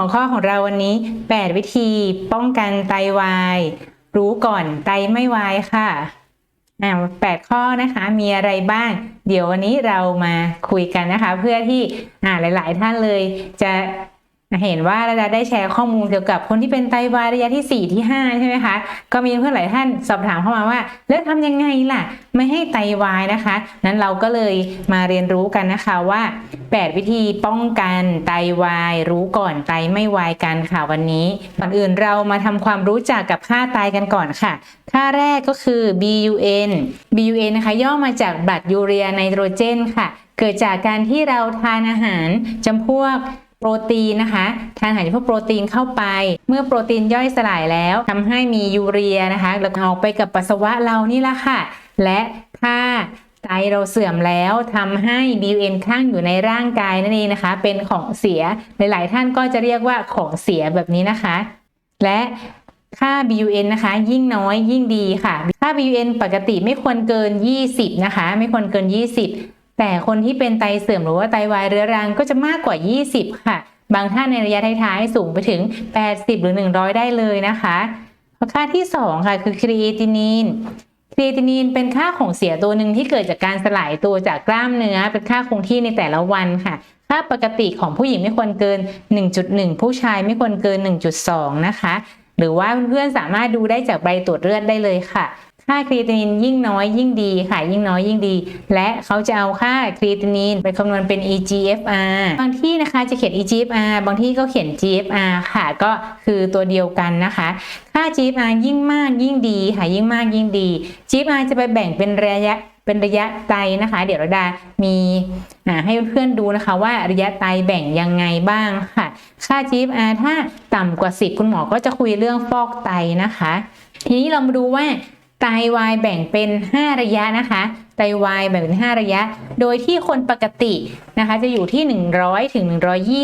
หัวข้อของเราวันนี้ 8 วิธีป้องกันไตวาย รู้ก่อนไตไม่วายค่ะอ่าแปดข้อนะคะมีอะไรบ้าง เดี๋ยววันนี้เรามาคุยกันนะคะ เพื่อที่อ่าหลาย ๆ ท่านเลยจะ เห็นว่าเราได้แชร์ข้อมูลเกี่ยวกับคนที่เป็นไตวายระยะที่ 4 ที่ 5 ใช่ไหมคะ ก็มีเพื่อนหลายท่านสอบถามเข้ามาว่า แล้วทำยังไงล่ะ ไม่ให้ไตวายนะคะ นั้นเราก็เลยมาเรียนรู้กันนะคะว่า 8 วิธีป้องกันไตวาย รู้ก่อนไตไม่วายกันค่ะวันนี้ก่อนอื่นเรามาทำความรู้จักกับค่าไตกันก่อนค่ะ ค่าแรกก็คือ BUN BUN นะคะย่อมาจากบลัดยูเรียไนโตรเจนค่ะ เกิดจากการที่เราทานอาหารจำพวก โปรตีนนะคะ ทานอาหารพวกโปรตีนเข้าไป เมื่อโปรตีนย่อยสลายแล้วทำให้มียูเรียนะคะแล้วออกไปกับปัสสาวะเรานี่แหละค่ะ และถ้าไตเราเสื่อมแล้วทำให้ BUN ข้างอยู่ในร่างกายนั่นเองนะคะ เป็นของเสียหลาย ๆ ท่านก็จะเรียกว่าของเสียแบบนี้นะคะ และค่า BUN นะคะ ยิ่งน้อยยิ่งดีค่ะ ค่า BUN ปกติไม่ควรเกิน 20 นะคะ ไม่ควรเกิน 20 แต่คนที่เป็นไตเสื่อมหรือว่าไตวายเรื้อรังก็จะมากกว่า 20 ค่ะ บางท่านในระยะท้ายๆสูงไปถึง 80 หรือ 100 ได้เลยนะคะค่าที่ 2 ค่ะ คือครีเอตินีนครีเอตินีนเป็นค่าของเสียตัวหนึ่งที่เกิดจากการสลายตัวจากกล้ามเนื้อ เป็นค่าคงที่ในแต่ละวันค่ะ ค่าปกติของผู้หญิงไม่ควรเกิน 1.1 ผู้ชายไม่ควรเกิน 1.2 นะคะ หรือว่าเพื่อนๆสามารถดูได้จากใบตรวจเลือดได้เลยค่ะ ค่าครีเอตินินยิ่งน้อยยิ่งดีค่ะยิ่งน้อยยิ่งดี และเขาจะเอาค่าครีเอตินินไปคำนวณเป็น eGFR บางที่นะคะจะเขียน eGFR บางที่ก็เขียน GFR ค่ะก็คือตัวเดียวกันนะคะ ค่า GFR ยิ่งมากยิ่งดีค่ะยิ่งมากยิ่งดี GFR จะไปแบ่งเป็นระยะเป็นระยะไตนะคะ เดี๋ยวเราดามีให้เพื่อนๆดูนะคะ ว่าระยะไตแบ่งยังไงบ้างค่ะ ค่า GFR ถ้าต่ำกว่า 10 คุณหมอก็จะคุยเรื่องฟอกไตนะคะ ทีนี้เรามาดูว่า ไตวายแบ่งเป็น 5 ระยะนะคะ ไตวายแบ่งเป็น 5 ระยะ โดยที่คนปกตินะคะจะอยู่ที่ 100ถึง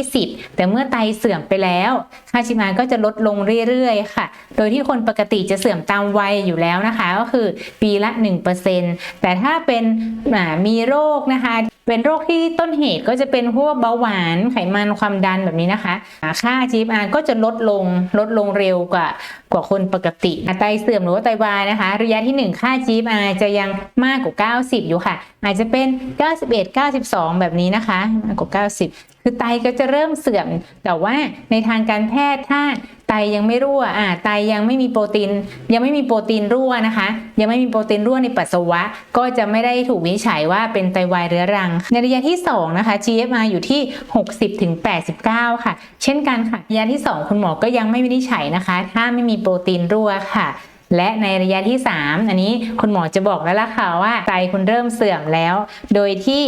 120 แต่เมื่อไตเสื่อมไปแล้วค่าชิมาก็จะลดลงเรื่อยๆ ค่ะ โดยที่คนปกติจะเสื่อมตามวัยอยู่แล้วนะคะ ก็คือปีละ 1%แต่ถ้าเป็นมีโรคนะคะเป็นโรคที่ต้นเหตุก็จะเป็นพวกเบาหวานไขมันความดันแบบนี้นะคะ ค่า GFR ก็จะลดลงลดลงเร็วกว่ากว่าคนปกติไตเสื่อมหรือว่าไตวายนะคะ ระยะที่ 1 ค่า GFR จะยังมากกว่า90 อยู่ค่ะ อาจจะเป็น 91 92 แบบนี้นะคะมากกว่า90 คือไตก็จะเริ่มเสื่อม แต่ว่าในทางการแพทย์ถ้าไตยังไม่รั่วอ่าไตยังไม่มีโปรตีน ยังไม่มีโปรตีนรั่วนะคะ ยังไม่มีโปรตีนรั่วในปัสสาวะ ก็จะไม่ได้ถูกวินิจฉัยว่าเป็นไตวายเรื้อรัง ในระยะที่ 2 นะคะ GFR อยู่ที่ 60ถึง89 ค่ะ เช่นกันค่ะระยะที่ 2 คุณหมอก็ยังไม่วินิจฉัยนะคะ ถ้าไม่มีโปรตีนรั่วค่ะ และในระยะที่ 3 อันนี้คุณหมอจะบอกแล้วล่ะค่ะว่าไตคุณเริ่มเสื่อมแล้ว โดยที่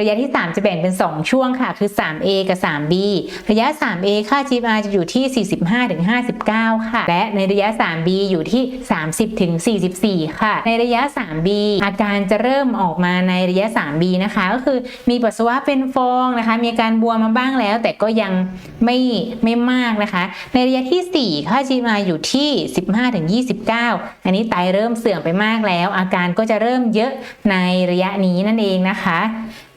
ระยะที่ 3 จะแบ่งเป็น 2 ช่วงค่ะ คือ 3A กับ 3B ระยะ 3A ค่า GFR จะอยู่ที่ 45-59 ค่ะ และในระยะ 3B อยู่ที่ 30-44 ค่ะ ในระยะ 3B อาการจะเริ่มออกมาในระยะ 3B นะคะ ก็คือมีปัสสาวะเป็นฟองนะคะ มีการบวมมาบ้างแล้ว แต่ก็ยังไม่ไม่มากนะคะ ในระยะที่ 4 ค่า GFR อยู่ที่ 15-29 9 อันนี้ไตเริ่มเสื่อมไปมากแล้ว อาการก็จะเริ่มเยอะในระยะนี้นั่นเองนะคะ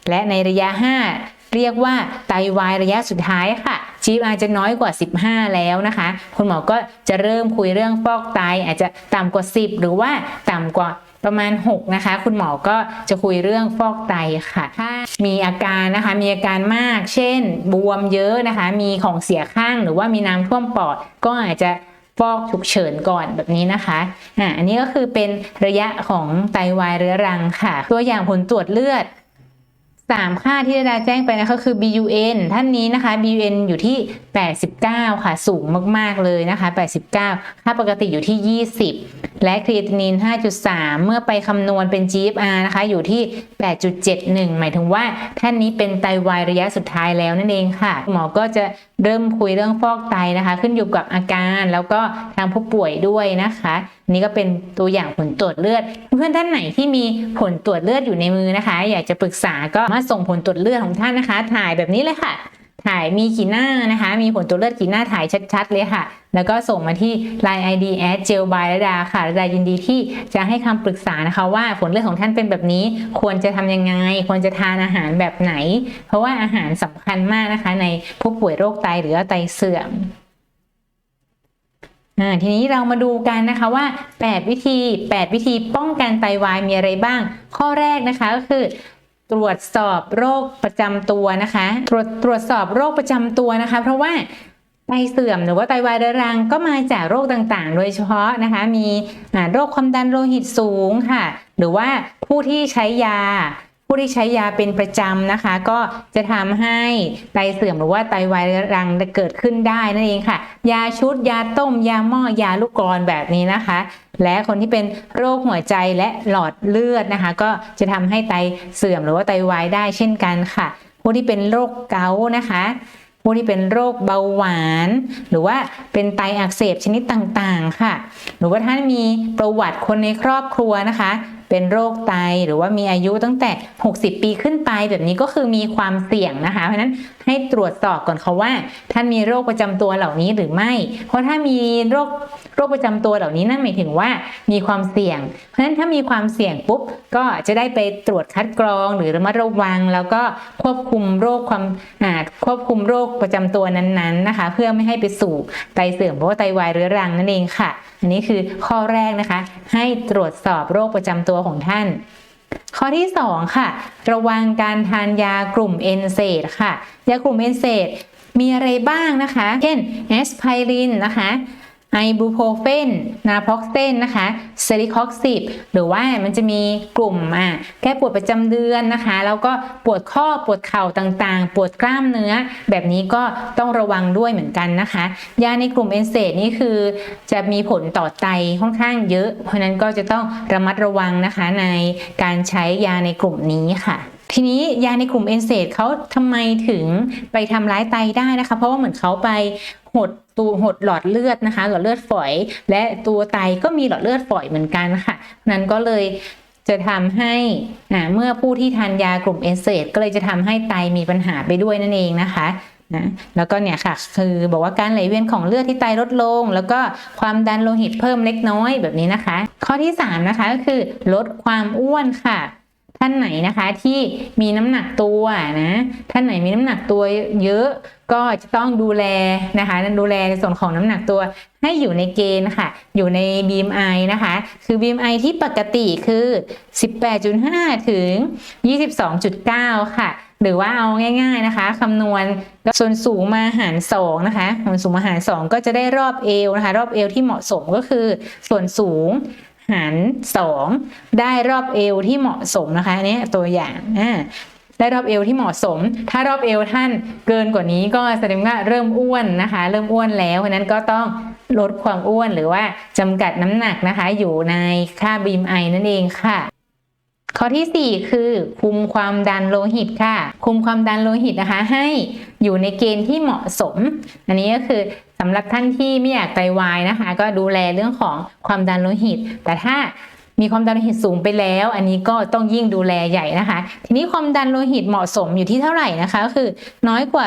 และในระยะ 5เรียกว่าไตาวายระยะสุดท้ายค่ะ ชีพอาจจะน้อยกว่า 15 แล้วนะคะ คุณหมอก็จะเริ่มคุยเรื่องฟอกไตอาจจะต่ำกว่า 10 หรือว่าต่ำกว่าประมาณ 6 นะคะ คุณหมอก็จะคุยเรื่องฟอกไตค่ะ ถ้ามีอาการนะคะ มีอาการมาก เช่น บวมเยอะนะคะ มีของเสียข้างหรือว่ามีน้ำท่วมปอด ก็อาจจะ ฟอกฉุกเฉินก่อนแบบนี้นะคะอ่าอันนี้ก็คือเป็นระยะของไตวายเรื้อรังค่ะ ตัวอย่างผลตรวจเลือด3ค่าที่ดาแจ้งไปนะคะคือ BUN ท่านนี้นะคะ BUN อยู่ที่ 89 ค่ะ สูงมาก ๆ เลยนะคะ 89 ค่าปกติอยู่ที่ 20 และครีเอตินิน 5.3 เมื่อไปคำนวณเป็น GFR นะคะ อยู่ที่ 8.71 หมายถึงว่าท่านนี้เป็นไตวายระยะสุดท้ายแล้วนั่นเองค่ะ หมอก็จะ เริ่มคุยเรื่องฟอกไตนะคะ ขึ้นอยู่กับอาการแล้วก็ทางผู้ป่วยด้วยนะคะ นี่ก็เป็นตัวอย่างผลตรวจเลือด เพื่อนท่านไหนที่มีผลตรวจเลือดอยู่ในมือนะคะ อยากจะปรึกษาก็มาส่งผลตรวจเลือดของท่านนะคะ ถ่ายแบบนี้เลยค่ะ ถ่ายมีกี่หน้านะคะ มีผลตัวเลือดกี่หน้าถ่ายชัดๆเลยค่ะ แล้วก็ส่งมาที่ Line ID at g e l b y ระดาค่ะระดายินดีที่จะให้คำปรึกษานะคะ ว่าผลเลือดของท่านเป็นแบบนี้ ควรจะทำยังไง ควรจะทานอาหารแบบไหน เพราะว่าอาหารสำคัญมากนะคะ ในผู้ป่วยโรคไตหรือไตเสื่อมอ่าทีนี้เรามาดูกันนะคะว่า 8 วิธี 8 วิธีป้องกันไตวายมีอะไรบ้าง ข้อแรกนะคะก็คือ ตรวจสอบโรคประจำตัวนะคะ ตรวจตรวจสอบโรคประจำตัวนะคะ เพราะว่าไตเสื่อมหรือว่าไตวายเรื้อรังก็มาจากโรคต่างๆ โดยเฉพาะนะคะ มีโรคความดันโลหิตสูงค่ะ หรือว่าผู้ที่ใช้ยา ผู้ที่ใช้ยาเป็นประจำนะคะ ก็จะทำให้ไตเสื่อมหรือว่าไตวายรังเกิดขึ้นได้นั่นเองค่ะ ยาชุดยาต้ม ยาหม้อยาลูกกรอนแบบนี้นะคะ และคนที่เป็นโรคหัวใจและหลอดเลือดนะคะ ก็จะทำให้ไตเสื่อมหรือว่าไตวายได้เช่นกันค่ะ ผู้ที่เป็นโรคเกาต์นะคะผู้ที่เป็นโรคเบาหวาน หรือว่าเป็นไตอักเสบชนิดต่างๆ ค่ะ หรือว่าท่านมีประวัติคนในครอบครัวนะคะ เป็นโรคไตหรือว่ามีอายุตั้งแต่ 60 ปีขึ้นไปแบบนี้ก็คือมีความเสี่ยงนะคะ เพราะนั้นให้ตรวจสอบก่อนค่ะว่า ท่านมีโรคประจำตัวเหล่านี้หรือไม่ เพราะถ้ามีโรคโรคประจำตัวเหล่านี้นั่นหมายถึงว่ามีความเสี่ยง เพราะฉะนั้นถ้ามีความเสี่ยงปุ๊บก็จะได้ไปตรวจคัดกรองหรือระมัดระวัง แล้วก็ควบคุมโรคความอ่าควบคุมโรคประจำตัวนั้นๆนะคะ เพื่อไม่ให้ไปสู่ไตเสื่อมเพราะว่าไตวายเรื้อรังนั่นเองค่ะ อันนี้คือข้อแรกนะคะ ให้ตรวจสอบโรคประจำตัวของท่าน ข้อที่ 2 ค่ะ ระวังการทานยากลุ่มเอนเซดค่ะ ยากลุ่มเอนเซดมีอะไรบ้างนะคะ เช่นแอสไพรินนะคะ ไอบูโพเฟนนาพ็อกเซนนะคะเซริคอกซิบหรือว่ามันจะมีกลุ่มอะแก้ปวดประจำเดือนนะคะ แล้วก็ปวดข้อปวดเข่าต่างๆ ปวดกล้ามเนื้อ แบบนี้ก็ต้องระวังด้วยเหมือนกันนะคะ ยาในกลุ่มเอนเซดนี่คือจะมีผลต่อไตค่อนข้างเยอะ เพราะนั้นก็จะต้องระมัดระวังนะคะในการใช้ยาในกลุ่มนี้ค่ะทีนี้ยาในกลุ่มเอนเซดเขาทำไมถึงไปทำร้ายไตได้นะคะ เพราะว่าเหมือนเขาไป หดตัวหดหลอดเลือดนะคะ หลอดเลือดฝอย และตัวไตก็มีหลอดเลือดฝอยเหมือนกันค่ะ นั้นก็เลยจะทำให้อ่าเมื่อผู้ที่ทานยากลุ่มเอนเซดก็เลยจะทำให้ไตมีปัญหาไปด้วยนั่นเองนะคะนะแล้วก็เนี่ยค่ะคือบอกว่าการไหลเวียนของเลือดที่ไตลดลง แล้วก็ความดันโลหิตเพิ่มเล็กน้อยแบบนี้นะคะ ข้อที่ 3 นะคะก็คือลดความอ้วนค่ะ ท่านไหนนะคะที่มีน้ำหนักตัวนะท่านไหนมีน้ำหนักตัวเยอะก็จะต้องดูแลนะคะดูแลในส่วนของน้ำหนักตัวให้อยู่ในเกณฑ์ค่ะ อยู่ใน BMI นะคะ คือ BMI ที่ปกติคือ 18.5 ถึง 22.9 ค่ะ หรือว่าเอาง่าย ๆนะคะคำนวณส่วนสูงมาหาร 2 นะคะส่วนสูงมาหาร 2 ก็จะได้รอบเอวนะคะ รอบเอวที่เหมาะสมก็คือส่วนสูง หาร 2 ได้รอบเอวที่เหมาะสมนะคะอันนี้ตัวอย่างอ่าได้รอบเอวที่เหมาะสม ถ้ารอบเอวท่านเกินกว่านี้ก็แสดงว่าเริ่มอ้วนนะคะ เริ่มอ้วนแล้วเพราะนั้นก็ต้องลดความอ้วนหรือว่าจำกัดน้ำหนักนะคะ อยู่ในค่า BMI นั่นเองค่ะ ข้อที่ 4 คือ คุมความดันโลหิตค่ะ คุมความดันโลหิตนะคะ ให้อยู่ในเกณฑ์ที่เหมาะสม อันนี้ก็คือสำหรับท่านที่ไม่อยากไตวายนะคะ ก็ดูแลเรื่องของความดันโลหิต แต่ถ้ามีความดันโลหิตสูงไปแล้ว อันนี้ก็ต้องยิ่งดูแลใหญ่นะคะ ทีนี้ความดันโลหิตเหมาะสมอยู่ที่เท่าไหร่นะคะก็คือน้อยกว่า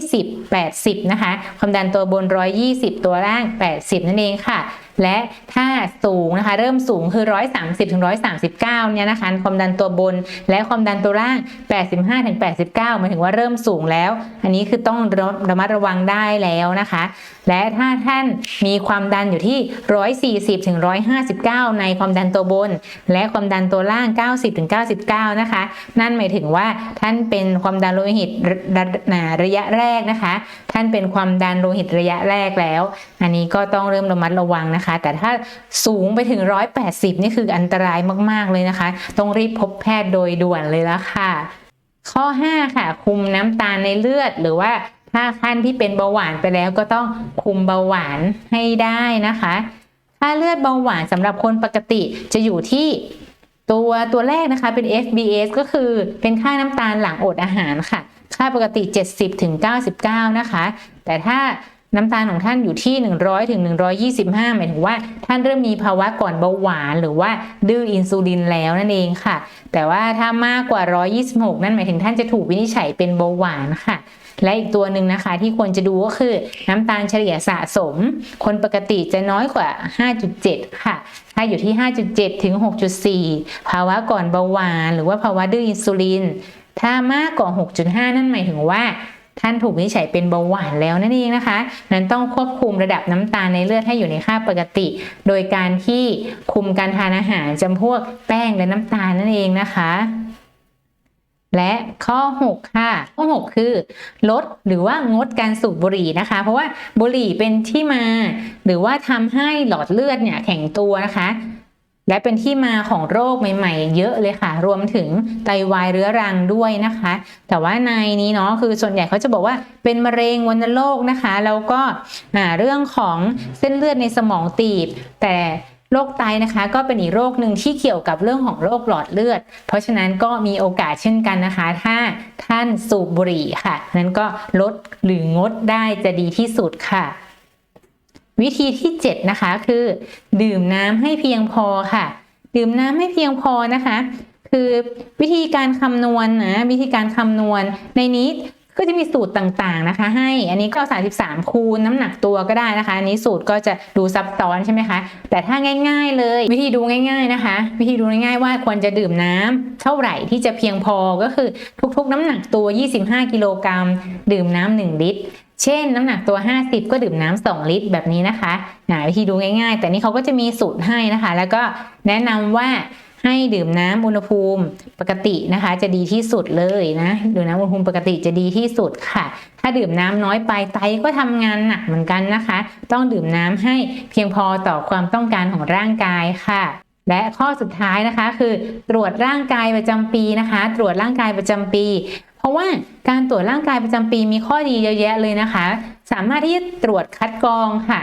120 80 นะคะ ความดันตัวบน 120 ตัวล่าง 80 นั่นเองค่ะ และถ้าสูงนะคะ เริ่มสูงคือ 130ถึง139 เนี่ยนะคะ ความดันตัวบน และความดันตัวล่าง 85ถึง89หมายถึงว่าเริ่มสูงแล้ว อันนี้คือต้องระมัดระวังได้แล้วนะคะ และถ้าท่านมีความดันอยู่ที่ 140ถึง159 ในความดันตัวบน และความดันตัวล่าง 90ถึง99 นะคะ นั่นหมายถึงว่าท่านเป็นความดันโลหิตระระระยะแรกนะคะ ท่านเป็นความดันโลหิตระยะแรกแล้ว อันนี้ก็ต้องเริ่มระมัดระวังนะคะ แต่ถ้าสูงไปถึง 180 นี่คืออันตรายมากๆเลยนะคะ ต้องรีบพบแพทย์โดยด่วนเลยละค่ะ ข้อ 5 ค่ะ คุมน้ำตาลในเลือดหรือว่าถ้าขั้นที่เป็นเบาหวานไปแล้วก็ต้องคุมเบาหวานให้ได้นะคะค่าเลือดเบาหวานสำหรับคนปกติจะอยู่ที่ตัวตัวแรกนะคะเป็น FBS ก็คือเป็นค่าน้ำตาลหลังอดอาหารค่ะ ค่าปกติ 70ถึง99 นะคะ แต่ถ้า น้ำตาลของท่านอยู่ที่ 100ถึง125 หมายถึงว่าท่านเริ่มมีภาวะก่อนเบาหวาน หรือว่าดื้ออินซูลินแล้วนั่นเองค่ะ แต่ว่าถ้ามากกว่า 126 นั่นหมายถึงท่านจะถูกวินิจฉัยเป็นเบาหวานค่ะ และอีกตัวหนึ่งนะคะที่ควรจะดูก็คือน้ำตาลเฉลี่ยสะสม คนปกติจะน้อยกว่า 5.7 ค่ะ ถ้าอยู่ที่ 5.7 ถึง 6.4 ภาวะก่อนเบาหวาน หรือว่าภาวะดื้ออินซูลินถ้ามากกว่า 6.5 นั่นหมายถึงว่า ท่านถูกวินิจฉัยเป็นเบาหวานแล้วนั่นเองนะคะ นั้นต้องควบคุมระดับน้ำตาลในเลือดให้อยู่ในค่าปกติ โดยการที่คุมการทานอาหารจำพวกแป้งและน้ำตาลนั่นเองนะคะและข้อ 6 ค่ะ ข้อ 6 คือ ลดหรือว่างดการสูบบุหรี่นะคะ เพราะว่าบุหรี่เป็นที่มา หรือว่าทำให้หลอดเลือดเนี่ยแข็งตัวนะคะ และเป็นที่มาของโรคใหม่ๆ เยอะเลยค่ะ รวมถึงไตวายเรื้อรังด้วยนะคะ แต่ว่าในนี้เนาะคือส่วนใหญ่เขาจะบอกว่าเป็นมะเร็งวัณโรคนะคะ แล้วก็เรื่องของเส้นเลือดในสมองตีบ แต่โรคไตนะคะก็เป็นอีกโรคหนึ่งที่เกี่ยวกับเรื่องของโรคหลอดเลือด เพราะฉะนั้นก็มีโอกาสเช่นกันนะคะ ถ้าท่านสูบบุหรี่ค่ะ นั้นก็ลดหรืองดได้จะดีที่สุดค่ะ วิธีที่ 7 นะคะคือ ดื่มน้ำให้เพียงพอค่ะ ดื่มน้ำให้เพียงพอนะคะ คือวิธีการคำนวณนะวิธีการคำนวณในนี้ก็จะมีสูตรต่างๆนะคะ ให้อันนี้ก็33 คูณน้ำหนักตัวก็ได้นะคะ อันนี้สูตรก็จะดูซับซ้อนใช่ไหมคะแต่ถ้าง่าย ๆ เลย วิธีดูง่าย ๆนะคะ วิธีดูง่ายๆว่าควรจะดื่มน้ำเท่าไหร่ที่จะเพียงพอก็คือทุกๆ น้ำหนักตัว 25 กิโลกรัมดื่มน้ำ1ลิตร เช่นน้ำหนักตัว 50 ก็ดื่มน้ำ2ลิตรแบบนี้นะคะนะวิธีดูง่ายๆ แต่นี่เขาก็จะมีสูตรให้นะคะ แล้วก็แนะนำว่าให้ดื่มน้ำอุณหภูมิปกตินะคะ จะดีที่สุดเลยนะดื่มน้ำอุณหภูมิปกติจะดีที่สุดค่ะ ถ้าดื่มน้ำน้อยไปไตก็ทำงานหนักเหมือนกันนะคะ ต้องดื่มน้ำให้เพียงพอต่อความต้องการของร่างกายค่ะและข้อสุดท้ายนะคะคือตรวจร่างกายประจำปีนะคะ ตรวจร่างกายประจำปี เพราะว่าการตรวจร่างกายประจำปีมีข้อดีเยอะแยะเลยนะคะ สามารถที่จะตรวจคัดกรองค่ะ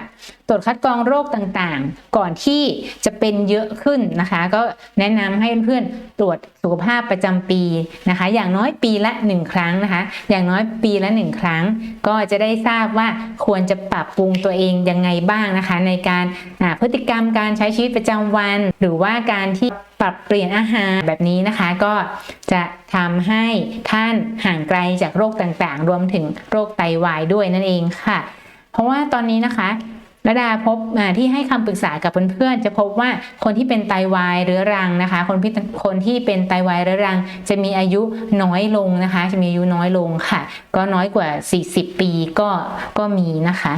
ตรวจคัดกรองโรคต่างๆ ก่อนที่จะเป็นเยอะขึ้นนะคะ ก็แนะนำให้เพื่อนๆตรวจสุขภาพประจำปีนะคะ อย่างน้อยปีละ 1 ครั้งนะคะ อย่างน้อยปีละ 1 ครั้ง ก็จะได้ทราบว่าควรจะปรับปรุงตัวเองยังไงบ้างนะคะ ในการพฤติกรรมการใช้ชีวิตประจำวัน หรือว่าการที่ปรับเปลี่ยนอาหารแบบนี้นะคะ ก็จะทำให้ท่านห่างไกลจากโรคต่างๆ รวมถึงโรคไตวายด้วยนั่นเองค่ะ เพราะว่าตอนนี้นะคะ ระดาพบที่ให้คำปรึกษากับเพื่อนๆ จะพบว่าคนที่เป็นไตวายเรื้อรังนะคะ คนที่คนที่เป็นไตวายเรื้อรัง จะมีอายุน้อยลงนะคะ จะมีอายุน้อยลงค่ะ ก็น้อยกว่า 40 ปีก็ก็มีนะคะ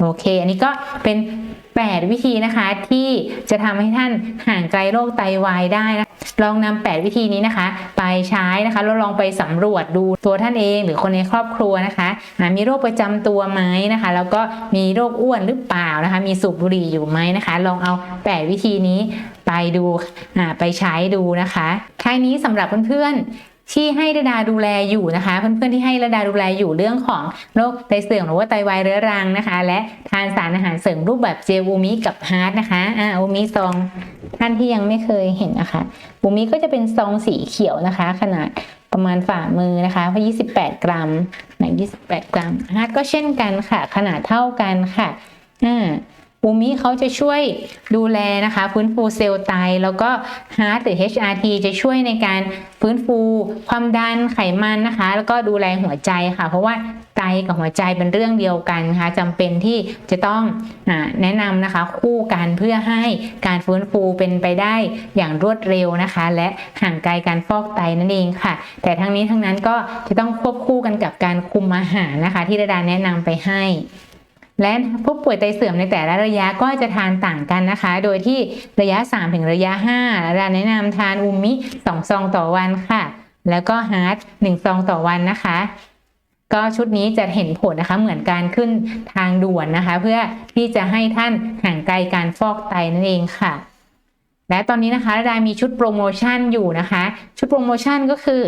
โอเค อันนี้ก็เป็น 8 วิธีนะคะที่จะทำให้ท่านห่างไกลโรคไตวายได้นะ ลองนำ8วิธีนี้นะคะ ไปใช้นะคะแล้วลองไปสำรวจดูตัวท่านเอง หรือคนในครอบครัวนะคะมีโรคประจำตัวไหมนะคะ แล้วก็มีโรคอ้วนหรือเปล่านะคะ มีสูบบุหรี่อยู่ไหมนะคะ ลองเอา 8 วิธีนี้ไปดูไปใช้ดูนะคะท้ายนี้สำหรับเพื่อนที่ให้ระดาดูแลอยู่นะคะ เพื่อนๆที่ให้ระดาดูแลอยู่เรื่องของโรคไตเสื่อมหรือว่าไตวายเรื้อรังนะคะ และทานสารอาหารเสริมรูปแบบเจลอูมิกับฮาร์ดนะคะอ่าอูมิซอง ท่านที่ยังไม่เคยเห็นนะคะบุมีก็จะเป็นซองสีเขียวนะคะ ขนาดประมาณฝ่ามือนะคะเพราะ28 กรัมหนัก28 กรัมฮาร์ดก็เช่นกันค่ะ ขนาดเท่ากันค่ะอ่า อูมิเขาจะช่วยดูแลนะคะฟื้นฟูเซลล์ไต แล้วก็ HEART หรือ HRT จะช่วยในการฟื้นฟูความดันไขมันนะคะ แล้วก็ดูแลหัวใจค่ะ เพราะว่าไตกับหัวใจเป็นเรื่องเดียวกันนะคะจำเป็นที่จะต้องอแนะนำนะคะคู่กันเพื่อให้การฟื้นฟูเป็นไปได้อย่างรวดเร็วนะคะ และห่างไกลการฟอกไตนั่นเองค่ะ แต่ทั้งนี้ทั้งนั้นก็จะต้องควบคู่กันกับการคุมอาหารนะคะ ที่ระดาแนะนำไปให้ และผู้ป่วยไตเสื่อมในแต่ละระยะก็จะทานต่างกันนะคะ โดยที่ระยะ 3 ถึงระยะ5เราแนะนำทานอูมิ2ซองต่อวันค่ะ แล้วก็ฮาร์ด1ซองต่อวันนะคะ ก็ชุดนี้จะเห็นผลนะคะเหมือนการขึ้นทางด่วนนะคะ เพื่อที่จะให้ท่านห่างไกลการฟอกไตนั่นเองค่ะและตอนนี้นะคะระดามีชุดโปรโมชั่นอยู่นะคะ ชุดโปรโมชั่นก็คือ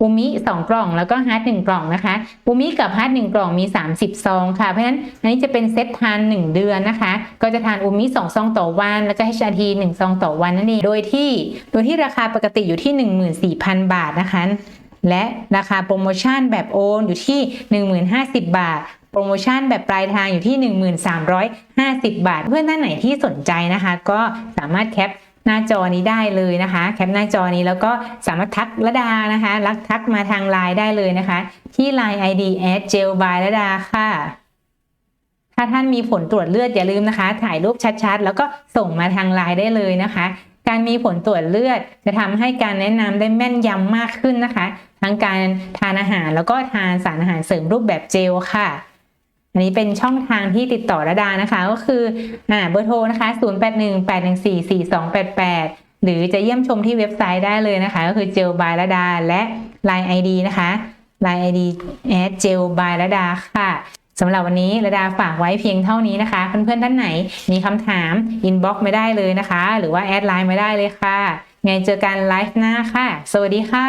อูมิ2กล่องแล้วก็ฮาร์ด1กล่องนะคะอูมิกับฮาร์ด1กล่องมี 30 ซองค่ะ เพราะฉะนั้นอันนี้จะเป็นเซตทาน 1 เดือนนะคะ ก็จะทานอูมิ2ซองต่อวัน แล้วก็ HRT 1ซองต่อวันนั่นเอง โดยที่โดยที่ราคาปกติอยู่ที่ 14,000 บาทนะคะ และราคาโปรโมชั่นแบบโอนอยู่ที่ 1,050 บาทโปรโมชั่นแบบปลายทางอยู่ที่ 1350 บาท เพื่อนท่านไหนที่สนใจนะคะ ก็สามารถแคป หน้าจอนี้ได้เลยนะคะ แคปหน้าจอนี้แล้วก็สามารถทักระดานะคะรักทักมาทางไลน์ได้เลยนะคะ ที่ Line ID at gel by ระดาค่ะ ถ้าท่านมีผลตรวจเลือดอย่าลืมนะคะ ถ่ายรูปชัดๆ แล้วก็ส่งมาทางไลน์ได้เลยนะคะ การมีผลตรวจเลือด จะทำให้การแนะนำได้แม่นยำมากขึ้นนะคะ ทั้งการทานอาหารแล้วก็ทานสารอาหารเสริมรูปแบบเจลค่ะ อันนี้เป็นช่องทางที่ติดต่อระดานะคะ ก็คืออ่าเบอร์โทรนะคะ 0818144288 หรือจะเยี่ยมชมที่เว็บไซต์ได้เลยนะคะ ก็คือเจลบายระดาและ Line ID นะคะ Line ID at gel by ระดาค่ะสำหรับวันนี้ระดาฝากไว้เพียงเท่านี้นะคะ เพื่อนๆท่านไหนมีคำถาม inbox ไม่ได้เลยนะคะ หรือว่าแอดไลน์ไม่ได้เลยค่ะ ไงเจอกันไลฟ์หน้าค่ะ สวัสดีค่ะ